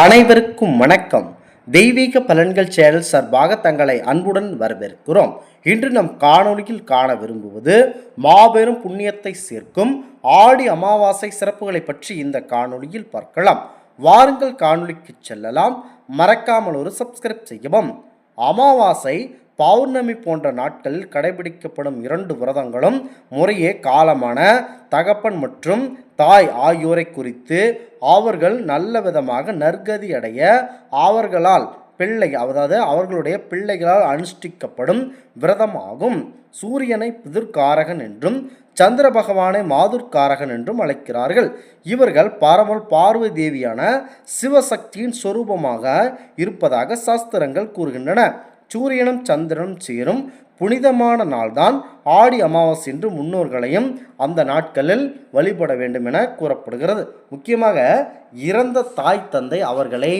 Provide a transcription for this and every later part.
அனைவருக்கும் வணக்கம். தெய்வீக பலன்கள் சேனல் சார்பாக தங்களை அன்புடன் வரவேற்கிறோம். இன்று நம் காணொலியில் காண விரும்புவது மாபெரும் புண்ணியத்தை சேர்க்கும் ஆடி அமாவாசை சிறப்புகளை பற்றி இந்த காணொலியில் பார்க்கலாம். வாருங்கள் காணொலிக்கு செல்லலாம். மறக்காமல் ஒரு சப்ஸ்கிரைப் செய்யவும். அமாவாசை பௌர்ணமி போன்ற நாட்களில் கடைபிடிக்கப்படும் இரண்டு விரதங்களும் முறையே காலமான தகப்பன் மற்றும் தாய் ஆகியோரை குறித்து அவர்கள் நல்ல விதமாக நற்கதி அடைய அவர்களால் பிள்ளை அதாவது அவர்களுடைய பிள்ளைகளால் அனுஷ்டிக்கப்படும் விரதமாகும். சூரியனை பிதிர்காரகன் என்றும் சந்திர பகவானை மாதுர்காரகன் என்றும் அழைக்கிறார்கள். இவர்கள் பரமல் பார்வதி தேவியான சிவசக்தியின் சொரூபமாக இருப்பதாக சாஸ்திரங்கள் கூறுகின்றன. சூரியனும் சந்திரனும் சேரும். புனிதமான நாள்தான். ஆடி அமாவாசை என்று முன்னோர்களையும் அந்த நாட்களில் வழிபட வேண்டும் என கூறப்படுகிறது. முக்கியமாக இறந்த தாய் தந்தை அவர்களை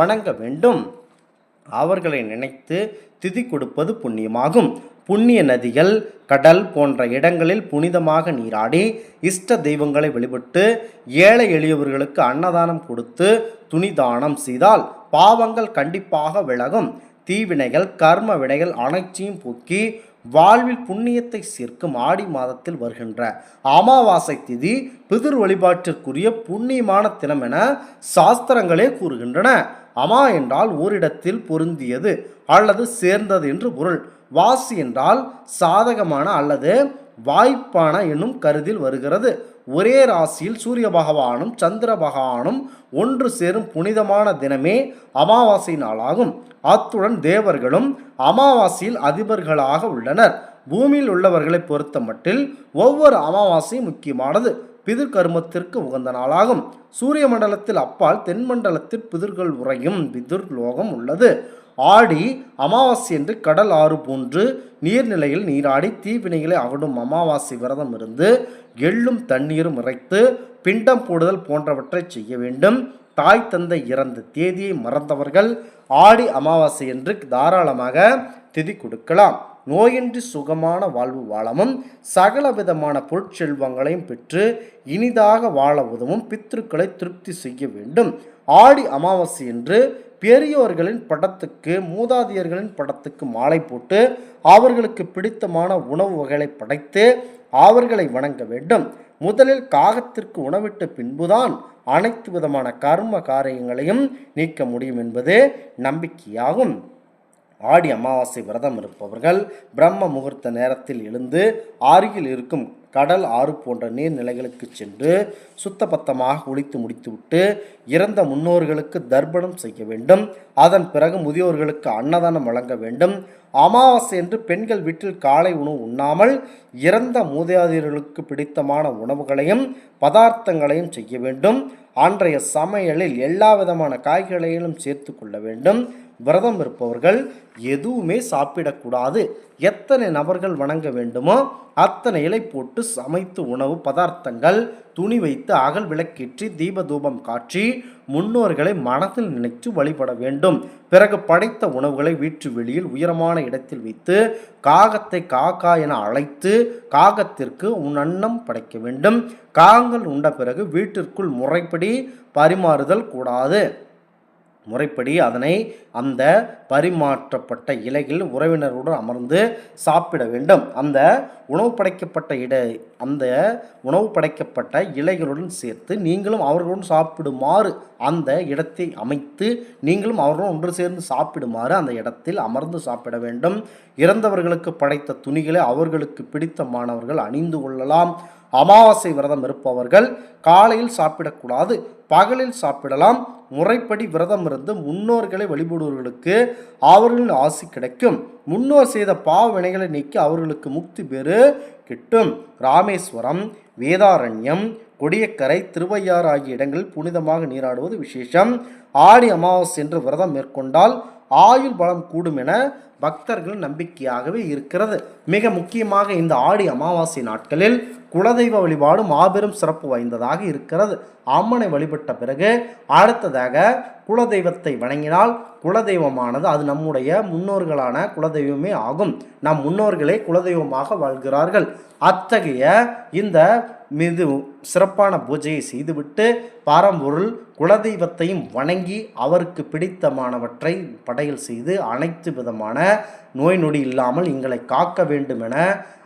வணங்க வேண்டும். அவர்களை நினைத்து திதி கொடுப்பது புண்ணியமாகும். புண்ணிய நதிகள் கடல் போன்ற இடங்களில் புனிதமாக நீராடி இஷ்ட தெய்வங்களை வழிபட்டு ஏழை எளியவர்களுக்கு அன்னதானம் கொடுத்து துணிதானம் செய்தால் பாவங்கள் கண்டிப்பாக விலகும். தீவினைகள் கர்ம வினைகள் அனைத்தையும் போக்கி வாழ்வில் புண்ணியத்தை சேர்க்கும் ஆடி மாதத்தில் வருகின்ற அமாவாசை திதி பிதிர் வழிபாட்டிற்குரிய புண்ணியமான தினம் என சாஸ்திரங்களே கூறுகின்றன. அமா என்றால் ஓரிடத்தில் பொருந்தியது அல்லது சேர்ந்தது என்று பொருள். வாசி என்றால் சாதகமான அல்லது வாய்ப்பான என்னும் கருதில் வருகிறது. ஒரே ராசியில் சூரிய பகவானும் சந்திர பகவானும் ஒன்று சேரும் புனிதமான தினமே அமாவாசை நாளாகும். அத்துடன் தேவர்களும் அமாவாசையில் அதிபர்களாக உள்ளனர். பூமியில் உள்ளவர்களை பொறுத்த மட்டில் ஒவ்வொரு அமாவாசையும் முக்கியமானது. பிதிர் கருமத்திற்கு உகந்த நாளாகும். சூரிய மண்டலத்தில் அப்பால் தென்மண்டலத்தில் பிதிர்கள் உறையும் பிதிர் லோகம் உள்ளது. ஆடி அமாவாசை என்று கடல் ஆறு போன்று நீர்நிலையில் நீராடி தீவினைகளை அவடும் அமாவாசை விரதம் இருந்து எள்ளும் தண்ணீரும் இறைத்து பிண்டம் போடுதல் போன்றவற்றை செய்ய வேண்டும். தாய் தந்தை இறந்த தேதியை மறந்தவர்கள் ஆடி அமாவாசை என்று தாராளமாக திதி கொடுக்கலாம். நோயின்றி சுகமான வாழ்வு வாழவும் சகல விதமான பொருட்செல்வங்களையும் பெற்று இனிதாக வாழ உதவும் பித்ருக்களை திருப்தி செய்ய வேண்டும். ஆடி அமாவாசை என்று பெரியோர்களின் படத்துக்கு மூதாதையர்களின் படத்துக்கு மாலை போட்டு அவர்களுக்கு பிடித்தமான உணவு வகைகளை படைத்து அவர்களை வணங்க வேண்டும். முதலில் காகத்திற்கு உணவிட்ட பின்புதான் அனைத்து விதமான கர்ம காரியங்களையும் நீக்க முடியும் என்பது நம்பிக்கையாகும். ஆடி அமாவாசை விரதம் இருப்பவர்கள் பிரம்ம முகூர்த்த நேரத்தில் எழுந்து அருகில் இருக்கும் கடல் ஆறு போன்ற நீர்நிலைகளுக்கு சென்று சுத்தபத்தமாக குளித்து முடித்துவிட்டு இறந்த முன்னோர்களுக்கு தர்ப்பணம் செய்ய வேண்டும். அதன் பிறகு முதியோர்களுக்கு அன்னதானம் வழங்க வேண்டும். அமாவாசை என்று பெண்கள் வீட்டில் காலை உணவு உண்ணாமல் இறந்த மூதாதையர்களுக்கு பிடித்தமான உணவுகளையும் பதார்த்தங்களையும் செய்ய வேண்டும். அன்றைய சமையலில் எல்லா விதமான காய்களையும் சேர்த்து கொள்ள வேண்டும். விரதம் இருப்பவர்கள் எதுவுமே சாப்பிடக்கூடாது. எத்தனை நபர்கள் வணங்க வேண்டுமோ அத்தனை இலை போட்டு சமைத்து உணவு பதார்த்தங்கள் துணி வைத்து அகல் விளக்கேற்றி தீப தூபம் காற்றி முன்னோர்களை மனதில் நினைத்து வழிபட வேண்டும். பிறகு படைத்த உணவுகளை வீட்டு வெளியில் உயரமான இடத்தில் வைத்து காகத்தை காக்கா என அழைத்து காகத்திற்கு உன் அன்னம் படைக்க வேண்டும். காகங்கள் உண்ட பிறகு வீட்டிற்குள் முறைப்படி பரிமாறுதல் கூடாது. முறைப்படி அதனை அந்த பரிமாற்றப்பட்ட இலையில் உறவினருடன் அமர்ந்து சாப்பிட வேண்டும். அந்த உணவு படைக்கப்பட்ட இட அந்த உணவு படைக்கப்பட்ட இலைகளுடன் சேர்த்து நீங்களும் அவர்களுடன் சாப்பிடுமாறு அந்த இடத்தை அமைத்து நீங்களும் அவர்களுடன் ஒன்று சேர்ந்து சாப்பிடுமாறு அந்த இடத்தில் அமர்ந்து சாப்பிட வேண்டும். இறந்தவர்களுக்கு படைத்த துணிகளை அவர்களுக்கு பிடித்த மாணவர்கள் அணிந்து கொள்ளலாம். அமாவாசை விரதம் இருப்பவர்கள் காலையில் சாப்பிடக்கூடாது பகலில் சாப்பிடலாம். முறைப்படி விரதம் இருந்து முன்னோர்களை வழிபடுவர்களுக்கு அவர்களின் ஆசி கிடைக்கும். முன்னோர் செய்த பாவ வினைகளை நீக்கி அவர்களுக்கு முக்தி பெறு கிட்டும். ராமேஸ்வரம் வேதாரண்யம் கொடியக்கரை திருவையாறு ஆகிய இடங்களில் புனிதமாக நீராடுவது விசேஷம். ஆடி அமாவாசை என்று விரதம் மேற்கொண்டால் ஆயுள் பலம் கூடும் என பக்தர்கள் நம்பிக்கையாகவே இருக்கிறது. மிக முக்கியமாக இந்த ஆடி அமாவாசை நாட்களில் குலதெய்வ வழிபாடு மாபெரும் சிறப்பு வாய்ந்ததாக இருக்கிறது. அம்மனை வழிபட்ட பிறகு அடுத்ததாக குலதெய்வத்தை வணங்கினால் குலதெய்வமானது அது நம்முடைய முன்னோர்களான குலதெய்வமே ஆகும். நம் முன்னோர்களே குலதெய்வமாக வாழ்கிறார்கள். அத்தகைய இந்த மிது சிறப்பான பூஜையை செய்துவிட்டு பாரம்பொருள் குலதெய்வத்தையும் வணங்கி அவருக்கு பிடித்தமானவற்றை படையல் செய்து அனைத்து விதமான நோய் நொடி இல்லாமல் எங்களை காக்க வேண்டும் என